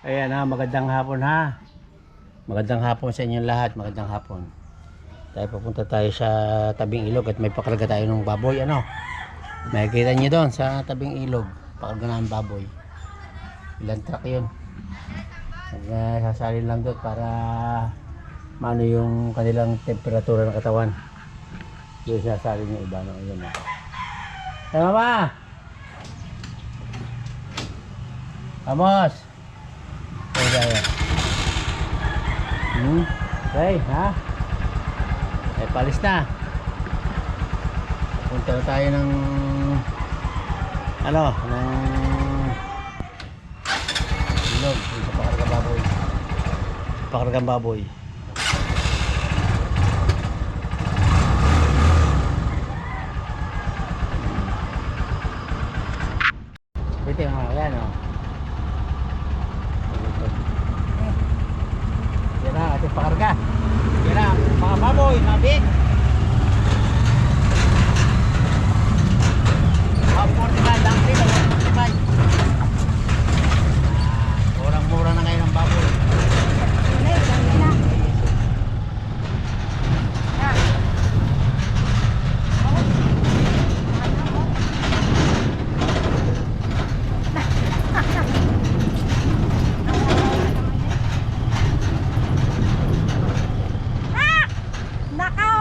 Ayan ha, magandang hapon ha. Magandang hapon sa inyong lahat, magandang hapon. Tayo pupunta tayo sa tabing ilog at may pakarga tayo ng baboy ano. Makikita niyo doon sa tabing ilog, pakarga ng baboy. Ilang truck yun. Nagsasali lang doon para maano yung kanilang temperatura ng katawan. Yung sasali niyo iba no, yun ha. Hey mama! Vamos! Kaya. Hmm? Okay, ha? Eh, palis na. Punta na tayo ng ano, ng ilog, sa pakargang baboy. Pakargang baboy. Ito yung mga yan, oh. Yan na, ating pakarga. Yan na, mga baboy, mabit. Mga 45, lang kilo, 45. Ah, Murang-mura na ngayon ang baboy. Ah! Nakaw!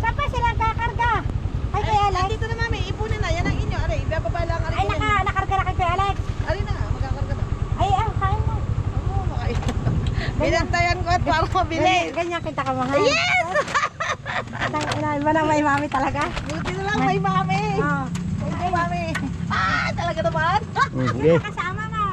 Saan pa silang kakarga? Ay, kay Alex? Dito na mami, ipunin na. Yan ang inyo. Aray, ibababa lang. Aray, Ay, naka, nakarga na kay Alex. Aray na, magkakarga na. Ay, ang kain mo. Oo, makain. Binantayan ko mabili. Ganyan, ganyan kita kamahal. Yes! Inahin mo na may mami talaga. Buti na lang, may mami. Oh. May mami. Ah, talaga naman. Hmm, sige. Kasama mo.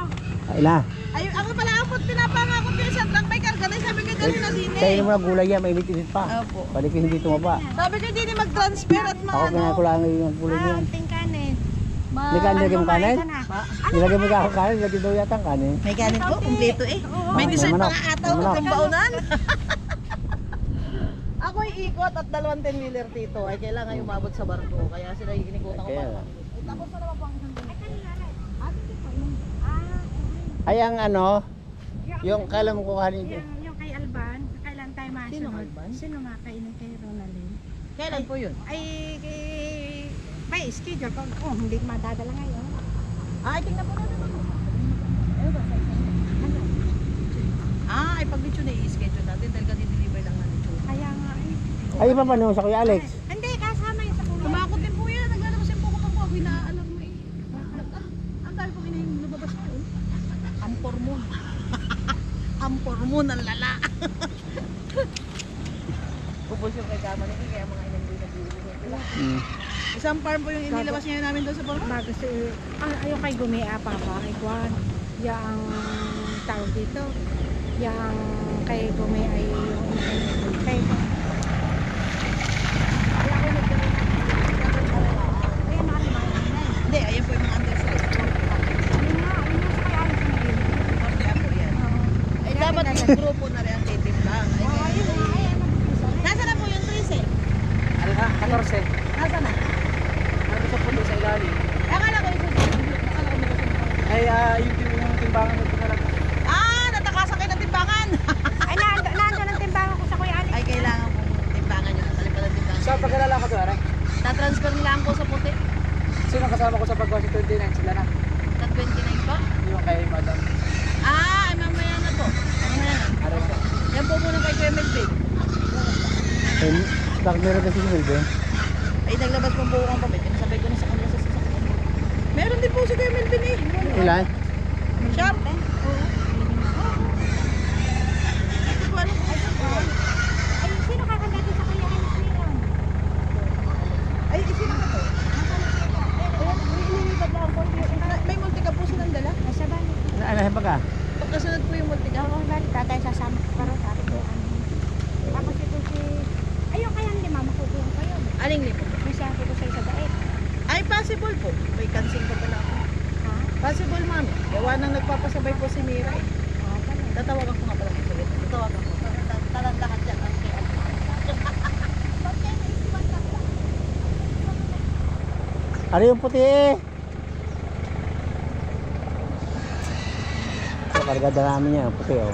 Ay na. Ay, ako pala ako, pinapangako din sa truck may karga na. Sabi ko gano'n na din Kainin eh. mo na gulay yan, mainit-init pa. Opo. Balik ko hindi tumaba. Sabi ko din mag-transfer at Ako maano. kinakulangan yung gulay Ah, niyan. unting kanin. Ma- May kanin mo kanin? Ito na. Nilagay mo ka kanin, lagyan daw yata ang kanin. May kanin po, kumpleto eh. May dessert pa nga ataw kung baunan. Ako ay ikot at dalawang 10 wheeler dito ay kailangan umabot sa barko. Kaya sila inikutan ko. Eh, tapos na naman po ang Ay, ang ano, yung kailan mo kuhanin yung, yung kay Alban, kailan tayo masunod? Sino Alban? Sino makainin kay Ronaldin? Kailan po yun? Ay, kay... May schedule ko. Oh, hindi ko madadala ngayon. Ah, tingnan po natin. Ano ba? Ano? Ah, ay pag lechon na i-schedule natin dahil ka-deliver lang na lechon. Kaya nga eh. Ay, iba pa nung sa Kuya Alex. Hindi, kasama yun sa kulay. Tumakot din po yan. Naglalabas yung buko ko. Hinaalam mo eh. Ah, ang dami pong inahing lumabas ko. Ampor mo. Ampor mo ng lala. Ubus yung kay Kama nito kaya mga inang din nag Hmm. Isang farm po yung inilabas niya namin doon sa farm. Bago si... Ah, ayaw kay gumia pa. Ay, Juan. Yang tawag dito. Yang kay gumia ay yung kay... Ayan, mga lima yun, Nay. Hindi, ayan po yung mga underside. Ayun nga, ayun nga sa kay Alice na din. Korte po yan. Oo. Ay dapat yung grupo na rin ang titimbang. Ay, Oo, kaya- ayun nga, ayun ang isa. Nasaan na po yung 13? Ano na? 14. Nasaan na? Ano sa pulo sa ilalim? Akala ko yung Akala ko may kasunod. Ay, ah, yung tim- yung timbangan na pinalagay. Ah, natakasan kayo ng timbangan. Ay, nando, nando ng timbangan ko sa Kuya Alex. Ay, kailangan kong timbangan yun. Natali pala timbangan. Sa pagkalala ko doon, Na-transfer nila ako sa puti. sino kasama ko sa paggawa sa 29? Sila na. Sa 29 pa. Yung kay Madam. Ah, ay mamaya na po. Mamaya na. Araw ko. Yan po muna kay Kuya Melvin. Ay, bakit meron kasi si Melvin? Ay, naglabas pang buo kang pamit. Sabay ko na sa kanila sa sasakyan. Meron din po si Kuya Melvin eh. Ilan? Sharp. Hindi ko alam kung ano po. Ay, sino kakagati sa Kuya Alex ngayon? Ay, isino ka to? Ayan, nililipad lang po. May multika po silang dala. Nasa bali. Ano, ano ba ka? Pagkasunod po yung multika. Oo, bali. Tatay sasama ko pero sabi ko ano. Tapos ito si... Ayun kaya hindi mama ko ko kayo. Aling lipo? May sabi ko sa isa daet. Ay, possible po. May cancel pa pala ako. Ha? Possible, mami. Gawa nang nagpapasabay po si Mira eh. Oo, pala. Tatawagan ko nga pala sa ulit. Tatawagan ko. Talandakan dyan. ang kay Alma. Ano yung puti eh? kargada namin yan, puti oh.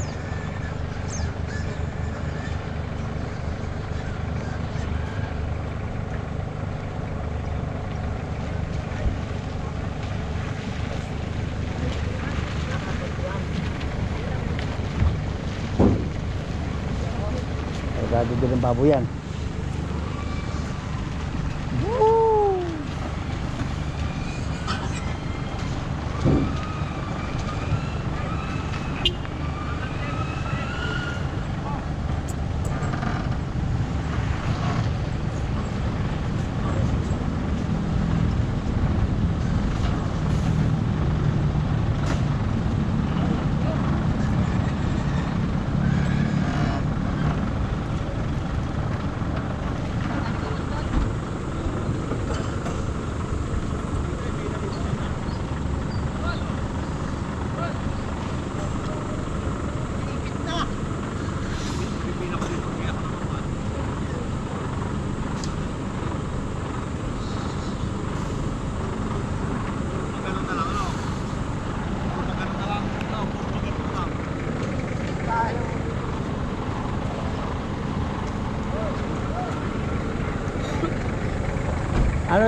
Kargado din ng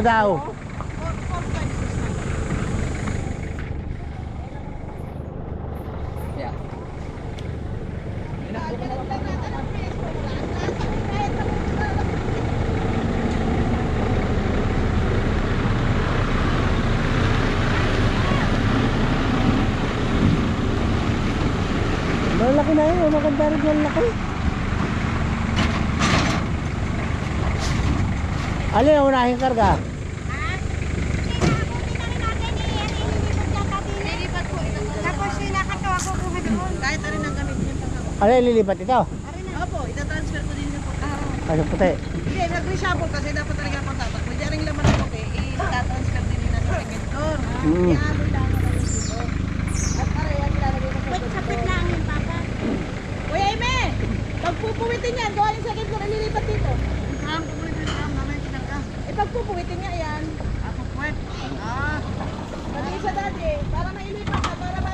daw? Malaki na yun, maganda rin yung laki. Alin ang unahing karga? Tapos sinakatawa ko kuha doon. Kahit na rin ang gamit niya pag Alin lilipat ito? Opo, itatransfer ko din yung puti. Ay, sa puti. Hindi, nag-reshuffle kasi dapat talaga pang tatak. May diyaring laman ng puti, itatransfer din nila sa second Mm. Iano lang ako ng dito. At para yan, ilalagay ko sa Wait, sapit lang yung papa. Kuya Ime! Pagpupuwitin yan, gawa yung second floor, ililipat dito. Saan pupuwitin yan? Mamaya tinangka. Eh, pagpupuwitin nga yan. Ah, pupuwit. Ah. Mag-isa dati, para mailipat na, para bago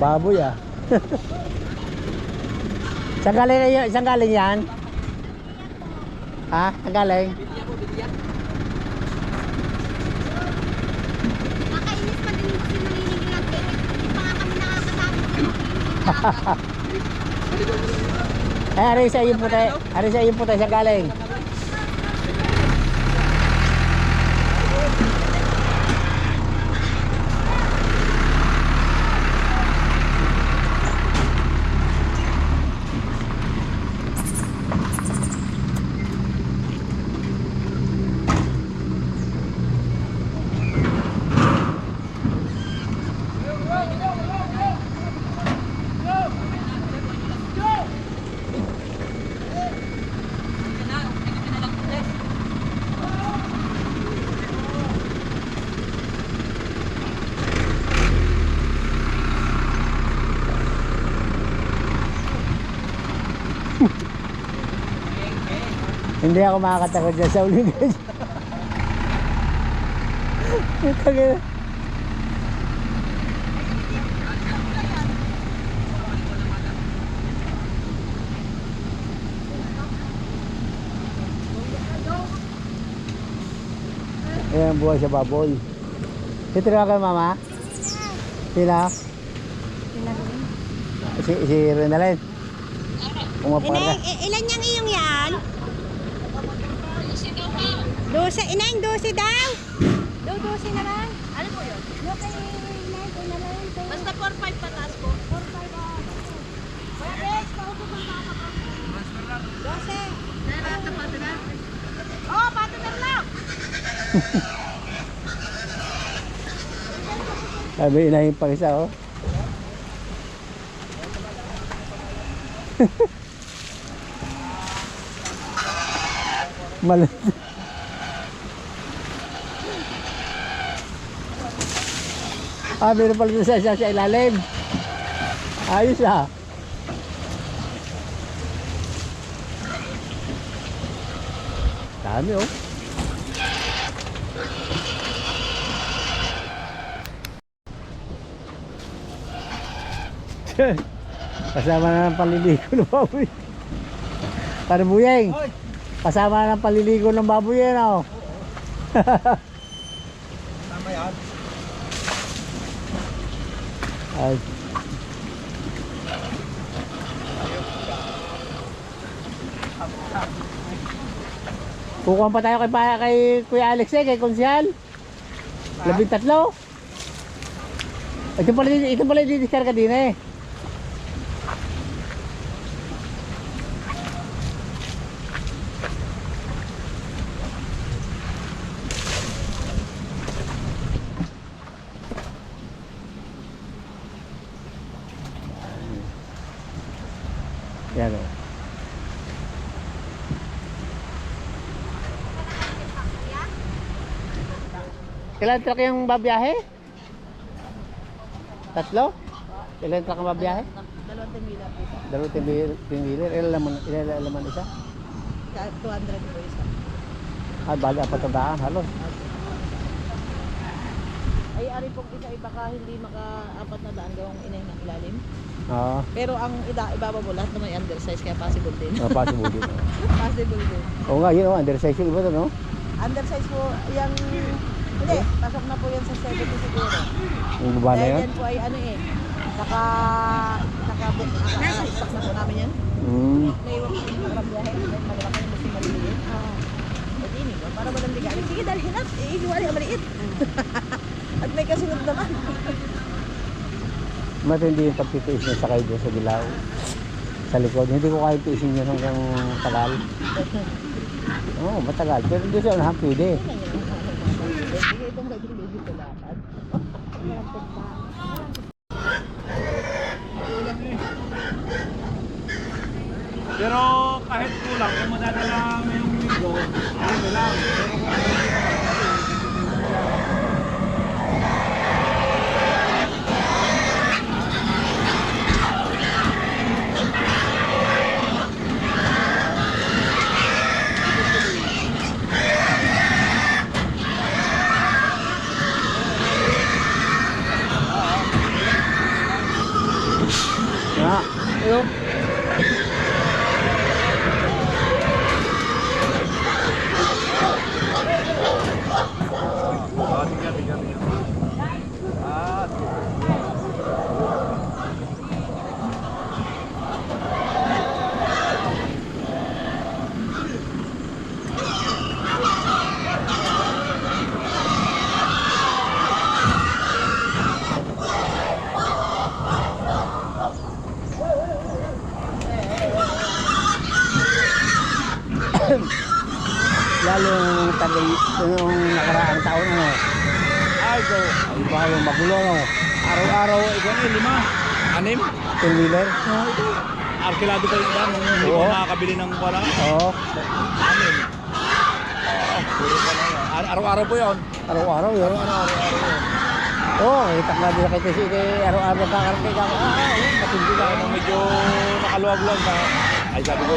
Baboy ah. Saan galing? Saan galing yan? Ha? Saan galing? Eh, ari sa iyo puti. Ari sa iyo puti. Saan galing? Hindi ako makakatakot dyan sa uling ka dyan. Ayan ang buhay sa baboy. Dito na kayo mama? Sila? Si, si Renalyn. Umaparga. Ineng, i- ilan yung iyong yan? Dose, ineng, dose daw. Do, dose na lang. Ano po yun? No, kay ineng, ko na lang. Basta 4-5 pataas po. 4-5 ah. Kuya Bex, paupo kang baka pa. Dose. Lahat na pati na. Oh, pati na lang! Sabi inahin pa isa oh. Mal Ah, meron pala doon sa isa sa ilalim. Ayos ah. Dami oh. Kasama na ng paliligo ng baboy. Para buyeng. Kasama na ng paliligo ng baboy yan oh. Tama yan. Ay. Kukuha pa tayo kay, kay Kuya Alex eh, kay Konsyal. Labing tatlo. Ito pala, ito pala yung diskarga din eh. Ilan truck yung babiyahe? Tatlo? Ilan truck ang babiyahe? Dalawang timila po. Dalawang tinwiler. Ilan laman, ilan laman isa? 200 po isa. Ah, bali apat na daan, halos. Ay, ari pong isa ay baka hindi maka-apat na daan gawang inay ng ilalim. Oo. Pero ang ida, ibaba po lahat naman undersize kaya possible din. Uh, possible din. oh. possible din. Oo nga, yun o, undersize yung iba to, no? Undersize po, yung... Hindi, pasok na po yan sa 70 siguro. Yung baba na Dahil yan. yan po ay ano eh, naka... Naka-book, naka-stock na po namin yan. Mm. Naiwan ko yung nakabiyahe, then malaki yung mas maliliit. Oo. Di niyo, para walang bigayan. Sige, dalhin na. Eh, iiwan yung maliit. At may kasunod naman. Matindi yung pagtitiis niya sakay doon sa Dilaw. Sa likod. Hindi ko kaya tiisin yun hanggang tagal. Oo, oh, matagal. Pero doon sa unahan pwede. Gagawin dito lakad. Pero kahit kulang, kung madadala mo yung linggo, ano lang. Pero kung Lalo nung tagal, nung nakaraang taon, ano, Ay, go. ang bago magulo, ano, Araw-araw, ikaw na lima. Anim? two-wheeler. Arkilado pa yung dam, hindi Oo. ko makakabili ng wala. Oo, Anim. Araw-araw po yun. araw-araw yun. Araw-araw. Oo, oh, itak na din kita si eh, araw-araw kakarating ka. Ah, ah, matindi ka. Nung medyo nakaluwag-luwag na, ay sabi ko,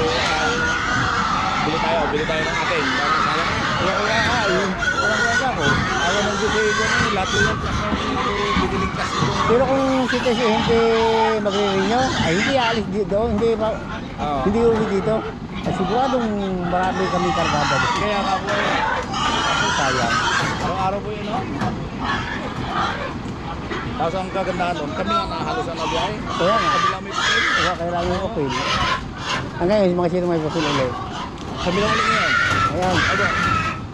bili tayo, bili tayo ng atin. Parang sana, kaya kaya ka, yun. Walang kaya ako. Ayaw ng gusto yun, yun, lahat yun, biniligtas ko. Pero kung si Tessie hindi magre-renew, ay hindi aalis dito, hindi ma Oo. hindi uwi dito. Ay siguradong marami kami kargada. Kaya nga po, eh, Kasi sayang. araw-araw po yun, no? Tapos ang kagandahan doon, kami nga halos ang nabiyahe. Kaya nga, Kabila may papel. kaya kailangan yung appeal. Hanggang ngayon, mga sino may papel ulit. Kami lang ulit ngayon. Ayan. Aba,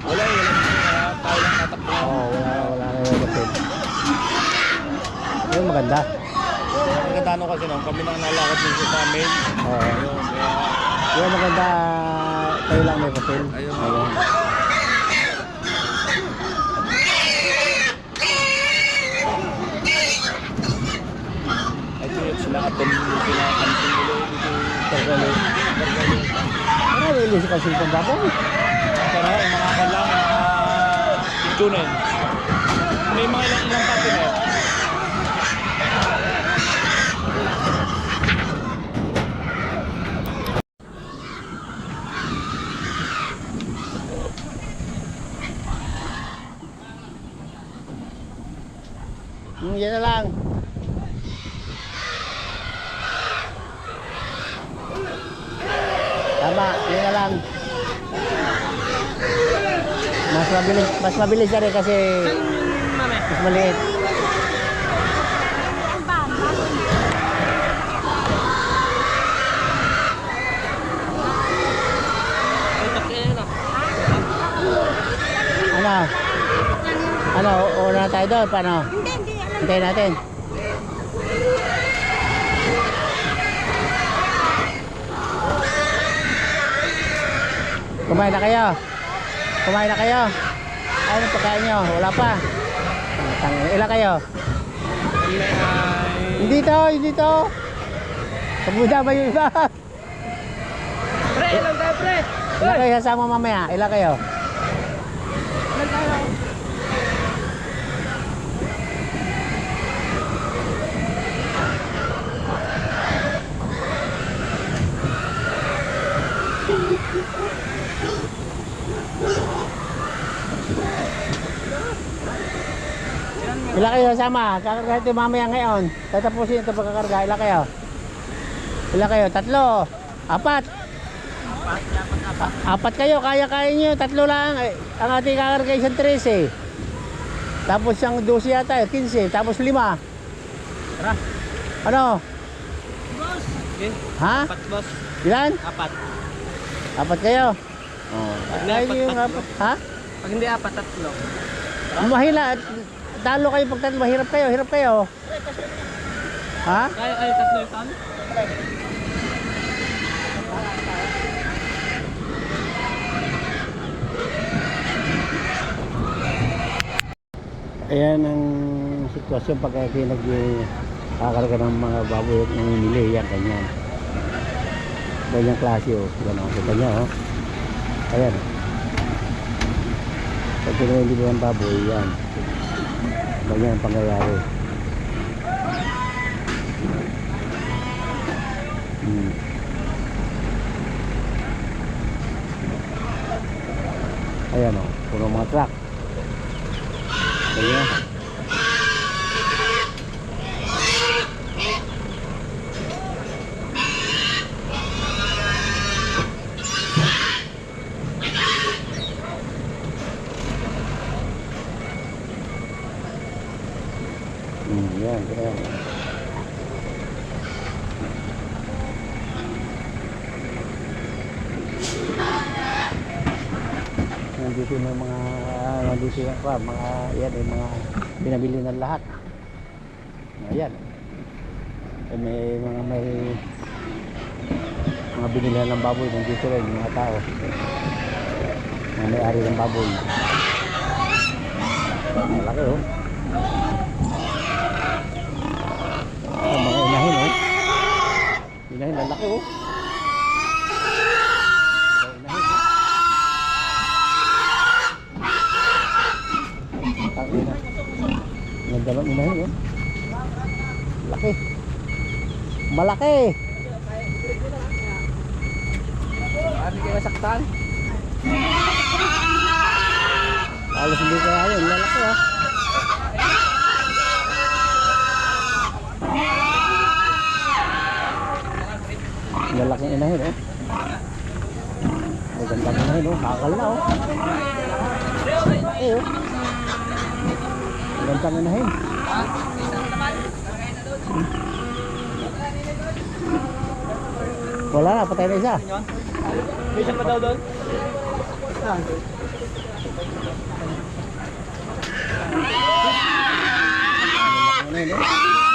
wala eh, wala. Kaya tayo lang tatakbo. Oo, oh, wala, wala na yung papel. Yun maganda. Ang ganda no kasi nung kami nang nalakad dito sa main. Oo. Ayun, kaya Yun maganda, kayo lang may papel. Ayun. Ayun. ito yun sila at doon pinakansin nila dito. Kargalo. Si Kasil pang baboy. Para yung mga kalang, mga itunin. May mga ilang ilang eh. Hmm, yan na lang. Tama, yan na lang. Mas mabilis, na rin kasi mas maliit. Ano? Ano, una na tayo doon, paano? Hindi, hindi. Hintayin natin. Kumain na kayo? Kumain na kayo? Ano pagkain nyo? Wala pa? Tang- Ilan kayo? Hindi to, hindi to. Kabuda ba yung iba? Pre, ilang tayo, pre? Ilan kayo sasama mamaya? Ilan kayo? Ilan kayo sasama? Kakarga ito mamaya ngayon. Tatapusin ito pagkakarga. Ilan kayo? Ilan kayo? Tatlo? Apat? A- apat kayo, kaya-kaya nyo. Tatlo lang. Eh, ang ating kakarga isang 13. Tapos siyang 12 yata, eh, 15. Tapos 5. Tara. Ano? Okay. Ha? Apat, boss. Ilan? Apat. Apat kayo? Oh. Hindi, Kaya apat, yung tatlo. apat. Ha? Pag hindi apat, tatlo. Mahila. Talo kayo pag tatlo. Mahirap kayo. Hirap kayo. Ha? Kaya kayo tatlo yung talo? Ayan ang sitwasyon pag kayo nagkakarga ng mga baboy at namimili. Yan, ganyan. Ganyang klase o. Gano'n. Kita niya o. Ayan. Pag pinamili ng baboy, yan. Ganyan ang pangyayari. Hmm. Ayan o. Puro mga truck. Ganyan. Hmm, yan, yan. Nandito may mga nandito yung pa, mga yan yung mga binabili ng lahat. Ayan. Eh, may mga may mga binilihan ng baboy nandito rin mga tao. Mga may-ari ng baboy. Malaki oh. Ah, mga inahin oh. Inahin, lalaki oh. Mga inahin oh. Ang ina. Ganda ng inahin oh. Laki. Malaki. Ano kayo masaktan? Halos hindi kaya yun. Lalaki oh. Lalaking inahin oh. Magandang inahin oh. Bakal na oh. Eh oh. Magandang inahin. Wala na, patay na isa. May isa pa daw doon? Ano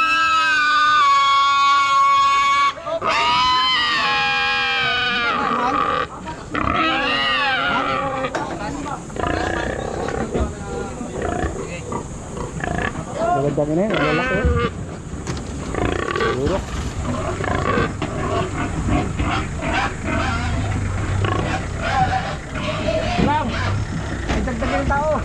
oh? Magandang ina yun, ang lalaki. oh. Siguro. Lang! May dagdagan ng tao!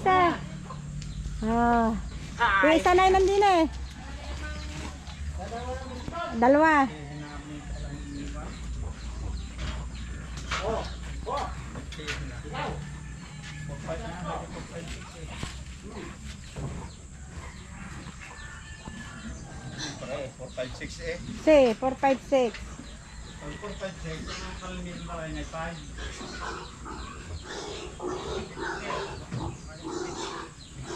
Ah. Ah. Yung isa na yun nandun eh. Dalawa. Pare, 456 eh. Si, 456. 456, ang kalimin na rin ay 5.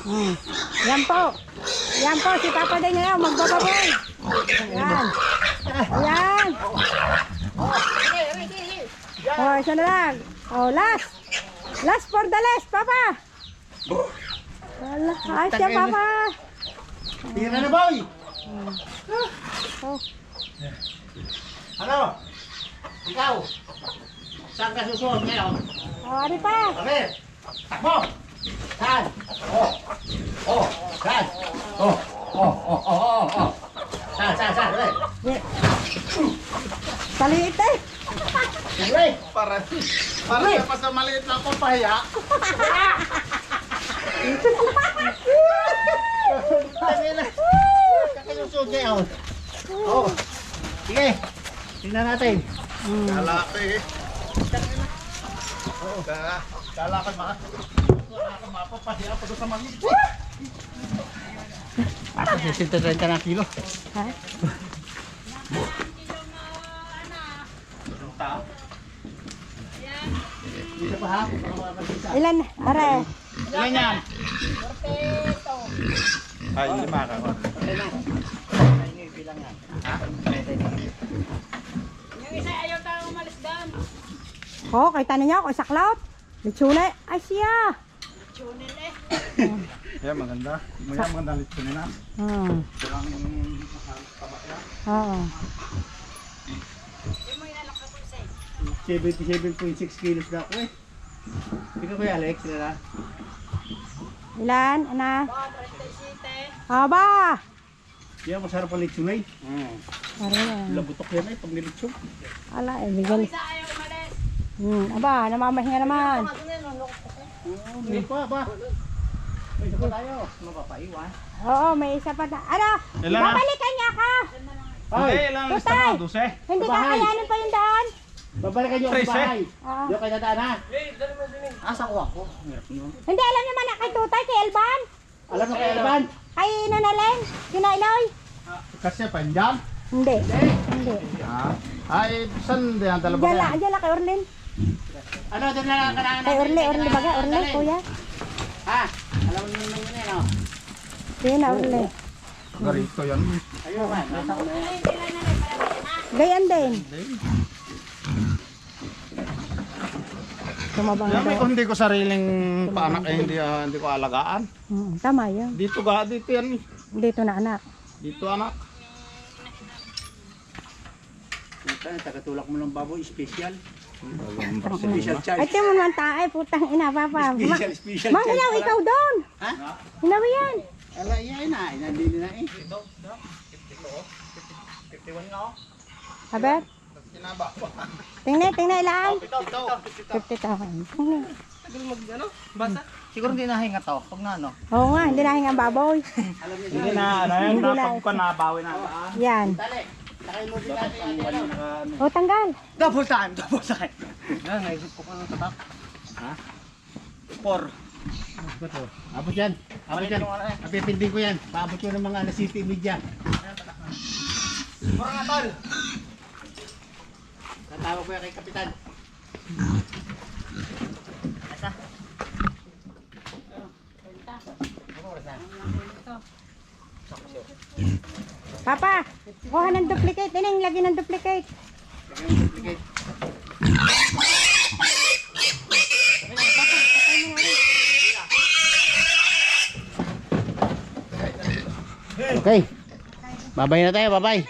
Hmm. Yan po. Yan po, si Papa din ngayon, magbababoy. Yan. Yan. Oh, isa na lang. Oh, last. Last for the last, Papa. Wala. Ay, siya, Papa. Tira na, boy. Oh. Ano? Ikaw. Saan ka susunod ngayon? Oh, ari pa. Kami. Takbo. Saan? Oh. Oh. Saan? Oh. Oh. Oh. Oh. Oh. Oh. Saan? Saan? Saan? Dali. Saliit eh. Dali. Para, para Uy! pa sa maliit na akong pahiya. Tangina. Kakasusod ngayon. Oh. Sige. Tingnan natin. Kalaki eh. Oo. Kala ka ma. Kala ka mapapahiya pa doon sa maliit. Ako, 630 na kilo. Ha? Ilan? Are. Ilan yan? Ay, lima ka. Okay na. Ay, ngayon, bilang yan. Oh, kita ninyo ako saklaw. Litsune. Ay siya. Yan, maganda. Maya maganda lito nila. Hmm. Walang Oo. 77.6 kilos na ako eh. Ikaw kuya Alex, sila na. Ilan? Ana? Aba! Yan, masarap ang litsunay. Are yan. Labutok yan eh, pag nilitsyon. Ala, eh, bigyan. Hmm, aba, namamahinga naman. Hindi pa ba? May isa pa tayo. Mapapaiwan. Oo, may isa pa na. Ano? Ilan? Babalikan niya ka. Ay, ilang lista Tutay. mo? 12? Hindi ka Bahay. kayanin pa yung daan. Babalikan niyo ako Tres, sa bahay. Oo. Yung kayo dadaan ha? Asa ko ako? Hirap. Hindi, alam naman na kay Tutay, kay Elban. Alam mo kay Alban? Kay Nanaleng, kina Inoy. Kasi panjang. Hindi. Hindi. Ha? Ay, saan din ang dalawa Diyan lang, yan? diyan lang kay Orlin. Ano, doon na lang kailangan Kay Orle, Orle baga, Orle, kuya. Ha? Alam mo naman yun eh, no? Hindi na, Orle. Garito yan. Ayun ka, nasa ko na yan. Gayan din. Tumabang Yan, may daw. hindi ko sariling paanak eh, hindi, ah, hindi ko alagaan. Hmm, tama yun. Dito ga, dito yan. Dito na anak. Dito anak. Tagatulak mo ng baboy, special. Special charge. tiyo mo naman tayo, putang ina, papa. Special, special charge. pala. ikaw doon. Ha? Inaw yan. Ala, yan na. Nandito na eh. Haber? Kinaba pa. Tingnan, tingnan ilan. Ito, ito. 50,000. Tingnan. Siguro hindi nahinga to. Pag na ano. Oo nga, hindi nahinga ang baboy. Hindi na, ano na. napag ko nabawi na. Yan. O, tanggal. Double time, double time. Yan, naisip ko pa ng tatak. Ha? Four. Abot yan. Abot yan. Napipinding ko yan. Paabot ko ng mga alas city media. Four nga tol. Tatawag ko yan kay Kapitan. Papa, kuha ng duplicate. Tineng, lagi ng duplicate. Okay. Babay na tayo, babay.